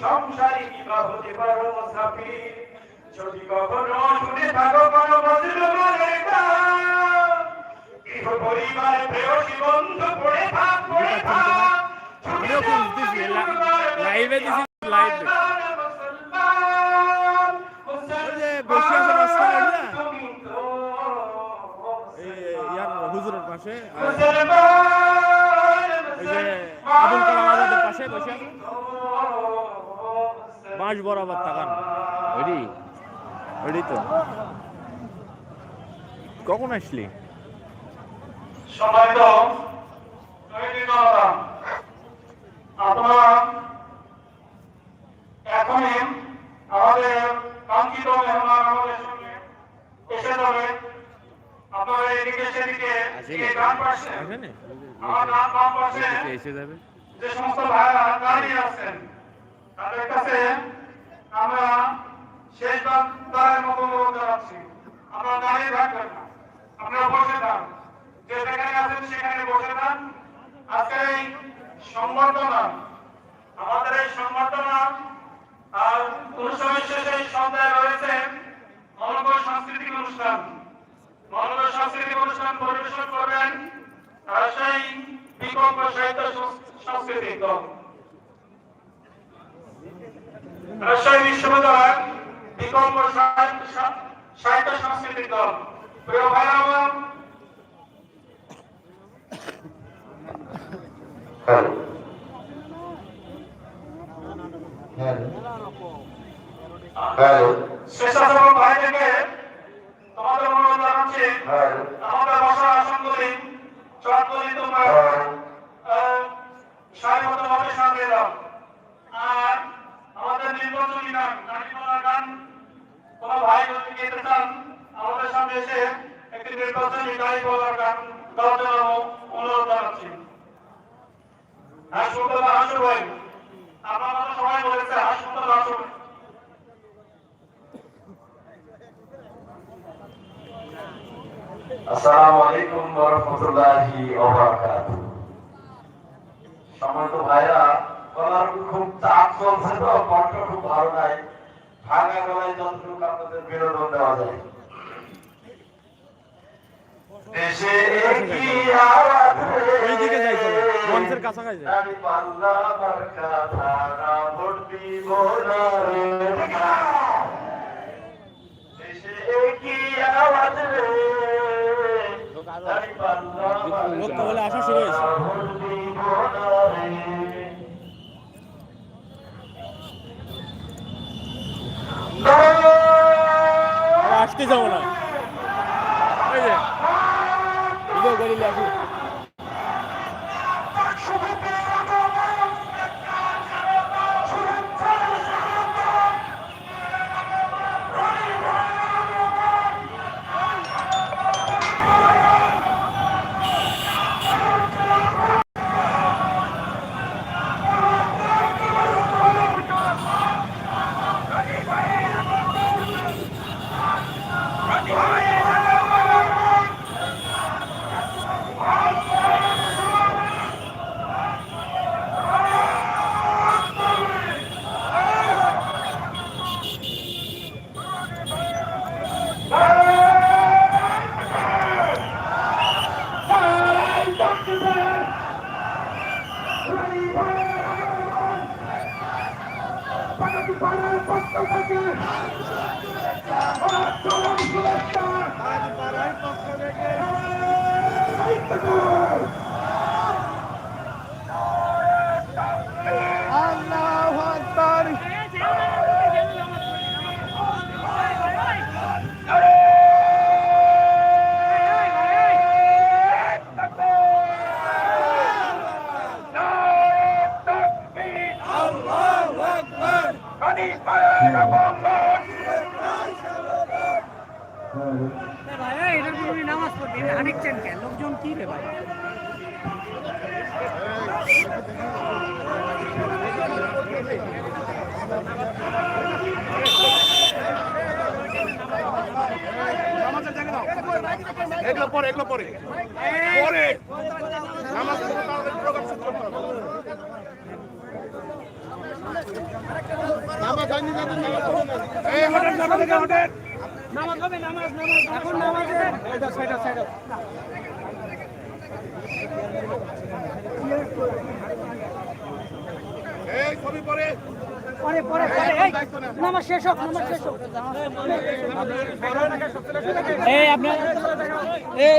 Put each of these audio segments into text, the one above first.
সংসারী কিংবা হতে পারো মুসাফির যদি কখনো শুনে থাকো কোনো মজলুমের গৃহ পরিবার প্রেয়সী বন্ধু পড়ে থাক পড়ে থাক। লাইভে দিছি লাইভ। হুজুরের পাশে আর ওই যে আবুল কালাম আজাদের পাশে বসে আছে বাঁশ বরাবর তাকান। ওইটি ওইটি তো। কখন আসলি? শহীদ জনতা, আপনারা এখনই আমাদের কাঙ্ক্ষিত মেহমান আমাদের সঙ্গে এসে যাবে। আপনারা এদিকে সেদিকে ডান পাশে আমার ডান বাম পাশে এসে যাবে। যে সমস্ত ভাইরা দাঁড়িয়ে আছেন তাদের কাছে আমরা শেষবার তারের মতো অনুরোধ জানাচ্ছি। আপনারা দাঁড়িয়ে থাকবেন না। আপনারা বসে থাক যে যেখানে আছেন সেখানে বসে থাক আজকের এই সংবর্ধনা, আমাদের এই সংবর্ধনা আর অনুষ্ঠানের শেষে সন্ধ্যায় রয়েছে মনোবল সাংস্কৃতিক অনুষ্ঠান। মনোবল সাংস্কৃতিক অনুষ্ঠান পরিবেশন করবেন রাজশাহী বিকল্প সাহিত্য সং- সাংস্কৃতিক দল। রাজশাহী বিশ্ববিদ্যালয় বিকল্প সাহিত্য সা- সাহিত্য সাংস্কৃতিক দল। প্রিয় ভাইরা আমার স্বেচ্ছাসেবক ভাইদেরকে তোমাদের অনুরোধ জানাচ্ছি আমাদের বসার আসনগুলি চটগুলি তোমরা আহ, সারিবদ্ধভাবে সাজিয়ে দাও। আর আমাদের নির্বাচনী গান গাড়িপালা গান। কোন ভাই যদি গেতে চান, আমাদের সামনে এসে একটি নির্বাচনী গাড়িপালার গান গাওয়ার জন্য অনুরোধ জানাচ্ছি। হাসপাতাল হাসু ভাই, আপনারা সবাই বলেছে হাসপাতাল হাসু আসসালামু আলাইকুম ওয়া রাহমাতুল্লাহি ওয়া বারাকাতুহু। সম্মানিত ভাইরা খুব চলছে তো কণ্ঠ খুব ভালো নাই ভাঙা গলায় যতটুকু আপনাদের বিনোদন দেওয়া যায় দেশে কি আওয়াজ ওইদিকে যাই চলো, মঞ্চের কাছাকাছি যাই। আমি পাল্লা মার্কা ধারা ভোট দিব না রে দেশে কি আওয়াজ রে লোক বলে আসা শুরু হয়েছে। ভোট দিব না রে আর আসতে যাব না। যে আসি লোকজন কি রে ভাই এগুলো পরে এগুলো পরে। পরে। নামাজ পড়তে তাড়াতাড়ি প্রোগ্রাম শুরু করতে হবে। এই হোটেল নামাজ থেকে হোটেল। নামাজ হবে নামাজ নামাজ এখন নামাজে। এই ছবি পরে। পরে পরে পরে এই নামাজ শেষ হোক নামাজ শেষ হোক। এই আপনার এই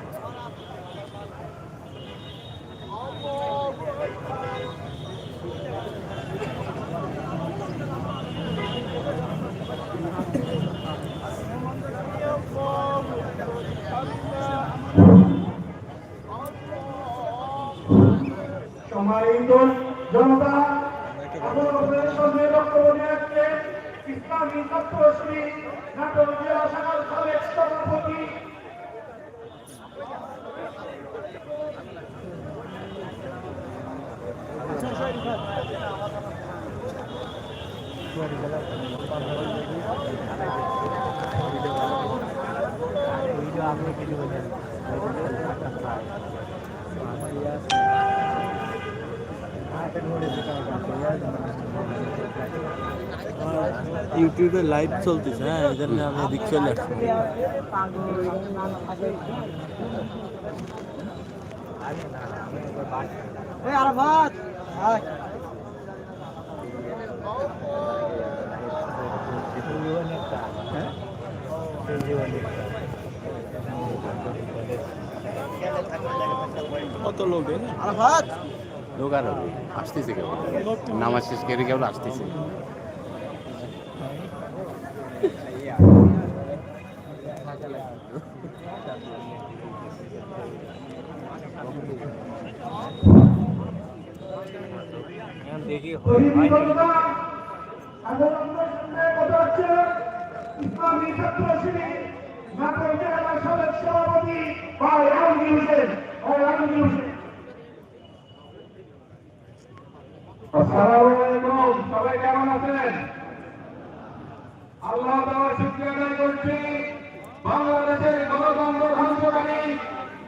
সম্মানিত জনতা আপনাদের সঙ্গে বক্তব্য নিয়ে আসছেন ইসলামী ছাত্রশ্রী নাটক জেলা শাখার সাবেক সভাপতি ইউটিউবে লাইভ চলতেছে হ্যাঁ জন্য আমি এদিক চলে আসছি এই আরাফাত আয় কত লোক এ? আরাফাত! লোক আর হবে। আসতেছে কেবল নামাজ শেষ করে কেবল আসতেছে? ইসলামী ছাত্রশ্রী নাটক জেলা সাবেক সভাপতি ভাই আলমগীর হোসেন ভাই আলমগীর হোসেন আসসালামু সবাই কেমন আছেন আল্লাহ তাআলা শুকরিয়া আদায় করছি। বাংলাদেশের গণতন্ত্র ধ্বংসকারী।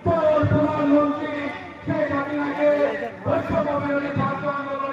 চোর প্রধানমন্ত্রী শেখ হাসিনাকে বৈষম্য বিরোধী ছাত্র আন্দোলনে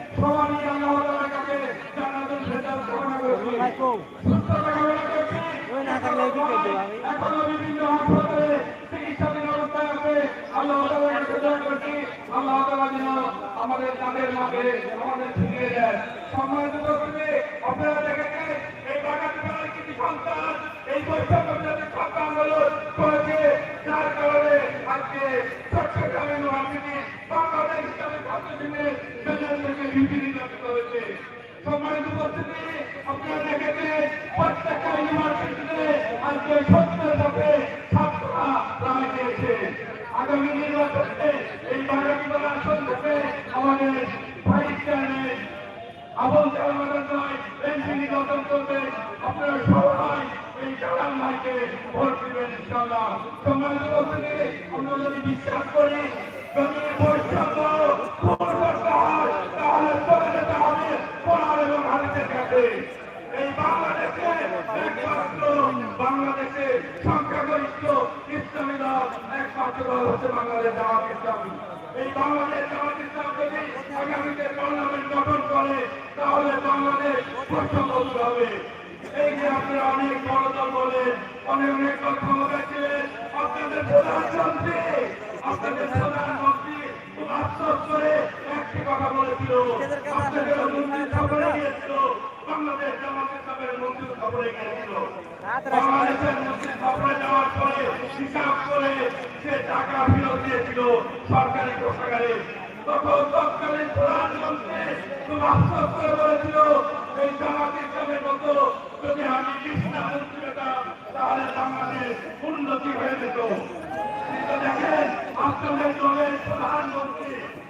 সবারই আল্লাহ তাআলার জান্নাতুল ফেরদাউস কামনা করছি। সুস্থতা কামনা করছি এখনও বিভিন্ন হাসপাতালে চিকিৎসাধীন অবস্থায় আছে। আল্লাহ তাআলার দোয়া করছি। আল্লাহ তাআলা যেন আমাদের তাদের মাঝে আমাদের ফিরিয়ে দেন সম্মানিত উপস্থিতি আপনারা দেখেছেন এই বাগান জেলার কিছু সন্তান এই বৈষম্য ছাত্র আন্দোলন করেছে। যার কারণে আজকে চট্টগ্রামে ইউনিভার্সিটি বাংলাদেশ ইসলামী ছাত্র শিবিরের মেজাজ থেকে ডিউটি নির্বাচিত হয়েছে সম্মানিত আপনারা এই বাগানিপাড়া আসন থেকে আমাদের ভাইস চেয়ারম্যান আবুল সবাই এই কালাম ভাইকে ভোট দিবেন, ইনশাআল্লাহ। সম্মানিত যদি বিশ্বাস করি যদি বৈষম্য ভোট করতে হয় তাহলে চলে যেতে হবে কোরআন এবং হাদিসের কাছে এই বাংলাদেশে একমাত্র বাংলাদেশে সংখ্যাগরিষ্ঠ ইসলামী দল একমাত্র দল হচ্ছে বাংলাদেশ জামাত ইসলামী। এই বাংলাদেশ জামাত ইসলাম যদি আগামীতে পার্লামেন্ট গঠন করে, তাহলে বাংলাদেশ দূর হবে। এই যে আপনারা অনেক বড় দল বলেন, অনেক অনেক দল ক্ষমতা আপনাদের প্রধানমন্ত্রী আপনাদের প্রধানমন্ত্রী আশ্বাস করে একটি কথা বলেছিল। আপনাদের বাংলাদেশ জামাত ইসলামের মন্ত্রীর খবরে গিয়েছিল বাংলাদেশের মন্ত্রীর খবরে যাওয়ার পরে হিসাব করে সে টাকা ফেরত দিয়েছিল সরকারি কোষাগারে। তখন তৎকালীন প্রধানমন্ত্রী খুব আশ্বাস করে বলেছিল এই জামাত ইসলামের মতো যদি আমি কৃষ্ণা মন্ত্রী পেতাম তাহলে বাংলাদেশ উন্নতি হয়ে যেত। কিন্তু দেখেন আপনাদের দলের প্রধানমন্ত্রী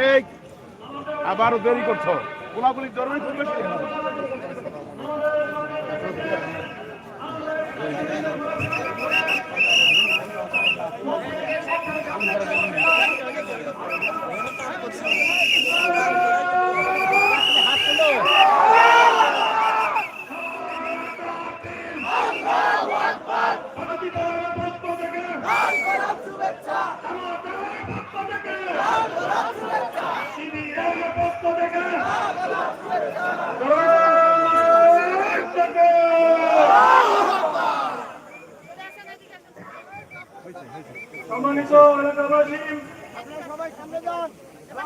এই আবারও দেরি করছ। গোলাগুলি জরুরি খুব সম্মানিত এলাকাবাসী,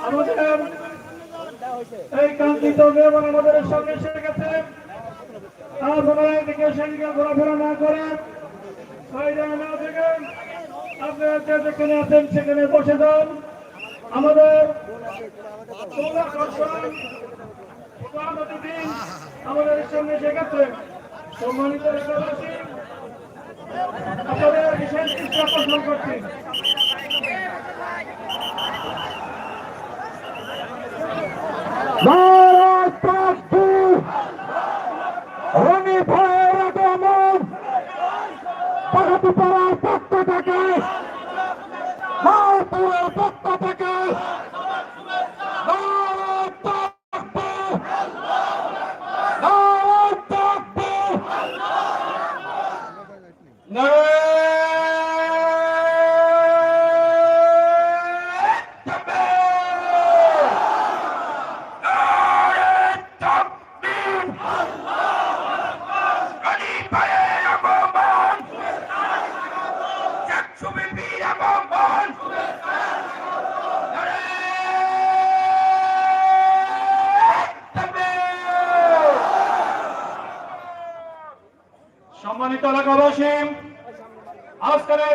আমাদের এই কাঙ্ক্ষিত মেহমান আমাদের সামনে এসে গেছে। ঘোরাফেরা না করে যেখানে সেখানে বসে যান। আমাদের আমাদের সামনে এসে গেছে। সম্মানিত এলাকাবাসী আপনাদের বিশেষ ইচ্ছা পোষণ করছি পাড়ার পক্ষ থেকে মালপুরের পক্ষ থেকে নারায়ণ তাকবীর! নারায়ণ তাকবীর! সম্মানিত এলাকাবাসী আজকের এই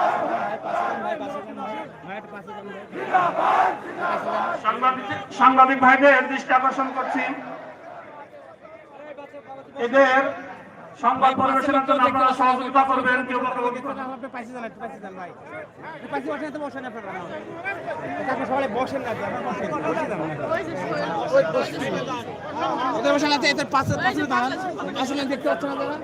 সাংবাদিক ভাইদের দৃষ্টি আকর্ষণ করছি। এদের সংবাদ পরিবেশনের জন্য আপনারা সহযোগিতা করবেন কেউ বক্তব্য দিবেন। ওদের বসে আছে এদের পাশে পাশে দাঁড়ান আসলে দেখতে পাচ্ছ না তারা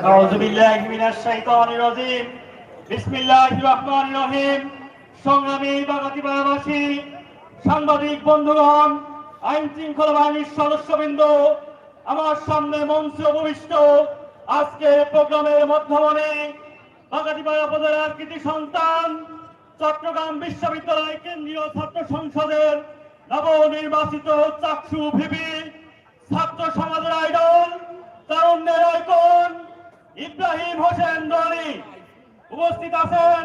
أعوذ بالله من الشيطان الرجيم بسم الله الرحمن الرحيم সংগ্রামী বাগাতিপাড়াবাসী সাংবাদিক বন্ধুগণ, আইন শৃঙ্খলা বাহিনীর সদস্যবৃন্দ, আমার সামনে মঞ্চে উপবিষ্ট আজকে প্রোগ্রামের মধ্যমণি বাগাতিপাড়া উপজেলার কৃতি সন্তান, চট্টগ্রাম বিশ্ববিদ্যালয় কেন্দ্রীয় ছাত্র সংসদের নবনির্বাচিত চাকসু ভিপি, ছাত্র সমাজের আইডল, তারুণ্যের আইকন ইব্রাহিম হোসেন রনি। উপস্থিত আছেন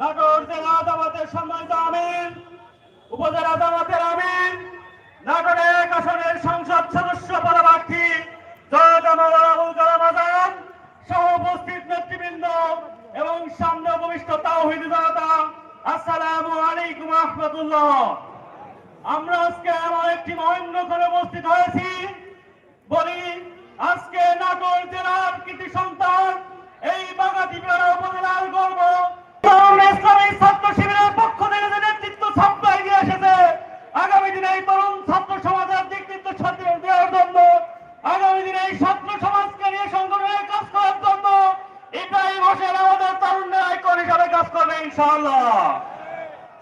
নাটোর জেলা জামাতের সম্মানিত আমির উপজেলা জামাতের আমির নাটোর এক সংসদ সদস্য পদপ্রার্থী জয় আবুল কালাম আজাদ সহ উপস্থিত নেতৃবৃন্দ এবং সামনে উপবিষ্ট তাওহিদ জনতা, আসসালামু আলাইকুম রহমতুল্লাহ। আমরা আজকে এমন একটি মহেন্দ্র করে উপস্থিত হয়েছি, বলি আজকে নাটোর জেলার কৃতি সন্তান এই বাগাতিপাড়া উপজেলার গর্ব সংগঠনের কাজ করার জন্য ইব্রাহিম হোসেন আমাদের তরুণের আইকন হিসাবে কাজ করবে ইনশাআল্লাহ।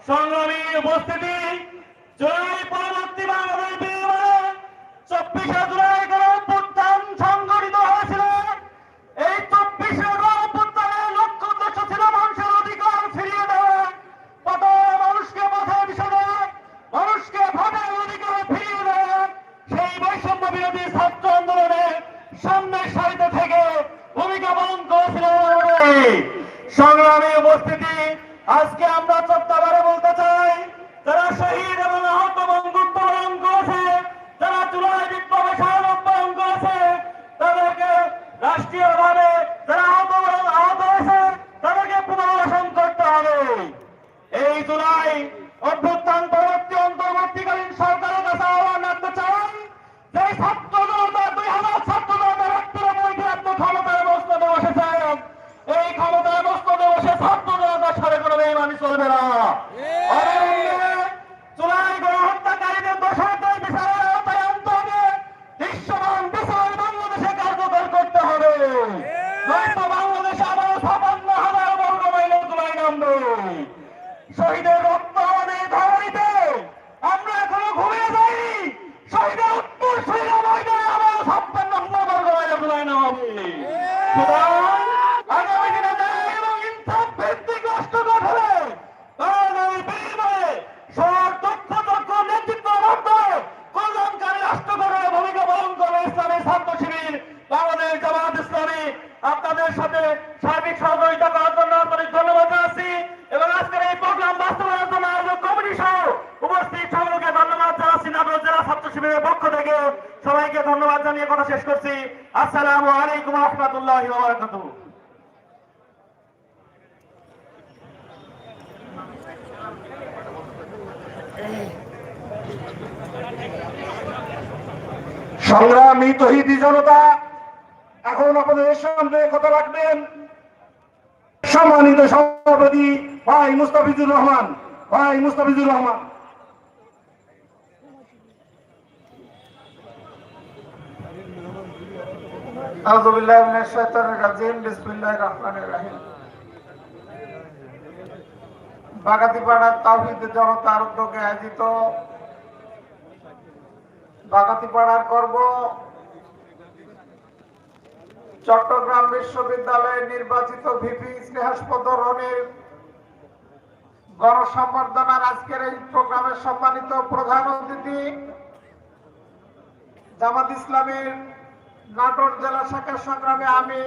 সংগ্রামী উপস্থিতি জরুরি পরবর্তী বাংলাদেশ চব্বিশে জুলাই গণঅভ্যুত্থান সংগঠিত হয়েছিল এই চব্বিশে গণঅভ্যুত্থানের লক্ষ্য উদ্দেশ্য ছিল মানুষের অধিকার ফিরিয়ে দেওয়া কত মানুষকে মাথায় বিষয় দেওয়া মানুষকে ভোটের অধিকার ফিরিয়ে দেওয়া সেই বৈষম্য বিরোধী ছাত্র আন্দোলনে সামনের সারিতে থেকে ভূমিকা পালন করেছিল সংগ্রামী উপস্থিতি আজকে আমরা চট্টগ্রামে বলতে চাই যারা শহীদ এবং আহত বন্ধুত্ব বরণ করেছে যারা জুলাই বিপ্লবে শাহাদত বরণ করেছে তাদেরকে রাষ্ট্রীয়ভাবে যারা আহত আহত হয়েছে তাদেরকে পুনর্বাসন করতে হবে এই জুলাই অভ্যুত্থান পরবর্তী অন্তর্বর্তীকালীন সরকারের কাছে আহ্বান রাখতে চাই যে ছাত্র জনতা দুই হাজার ছাত্র জনতা রক্তের বৈধ ক্ষমতায় বসতে বসেছে এই ক্ষমতায় বসতে বসে ছাত্র জনতার সাথে কোনো বেইমানি চলবে না অবিলম্বে জুলাই গণহত্যাকারীদের দোষরদের বিচারের আওতায় আনতে হবে দৃশ্যমান বিচার বাংলাদেশে কার্যকর করতে হবে নয়তো বাংলাদেশে আবার ছাপান্ন হাজার বর্গ মাইলের জুলাই নামবে শহীদের রক্ত আমাদের ধরণীতে আমরা এখনও ঘুমিয়ে যাইনি শহীদের উত্তর শহীদের ময়দানে আবার ছাপ্পান্ন হাজার বর্গ মাইলের জুলাই নামাবে সুতরাং আগামী দিনে ন্যায় এবং ইনসাফ ভিত্তিক রাষ্ট্র গঠনে বাঙালির বিনিময়ে সৎ দক্ষ দক্ষ নেতৃত্ব মাধ্যমে কল্যাণকারী রাষ্ট্র গঠনে ভূমিকা পালন করবে ইসলামী ছাত্র শিবির বাংলাদেশ জামাত ইসলামী আপনাদের সাথে সার্বিক সহযোগিতা করার জন্য আপনাদের ধন্যবাদ জানাচ্ছি এবং আজকের এই প্রোগ্রাম বাস্তবায়নের জন্য আয়োজক কমিটি সহ উপস্থিত সকলকে ধন্যবাদ জানাচ্ছি নাটোর জেলা ছাত্র শিবিরের পক্ষ থেকে সবাইকে ধন্যবাদ জানিয়ে কথা শেষ করছি। আসসালামু আলাইকুম রহমতুল্লাহ সংগ্রামী তহিদি জনতা, এখন আপনাদের সামনে কথা রাখবেন সম্মানিত সভাপতি ভাই মুস্তাফিজুর রহমান। ভাই মুস্তাফিজুর রহমান। أعوذ بالله من الشيطان الرجيم بسم الله الرحمن الرحيم বাগাতিপাড়ার তাওহিদ জনতার উদ্যোগে আয়োজিত বাগাতিপাড়ার গর্ব চট্টগ্রাম বিশ্ববিদ্যালয়ের নির্বাচিত ভিপি স্নেহাসপদ রনির গণসম্বর্ধনার আজকের এই প্রোগ্রামের সম্মানিত প্রধান অতিথি জামাত ইসলামের নাটোর জেলা শাখার সংগ্রামে আমি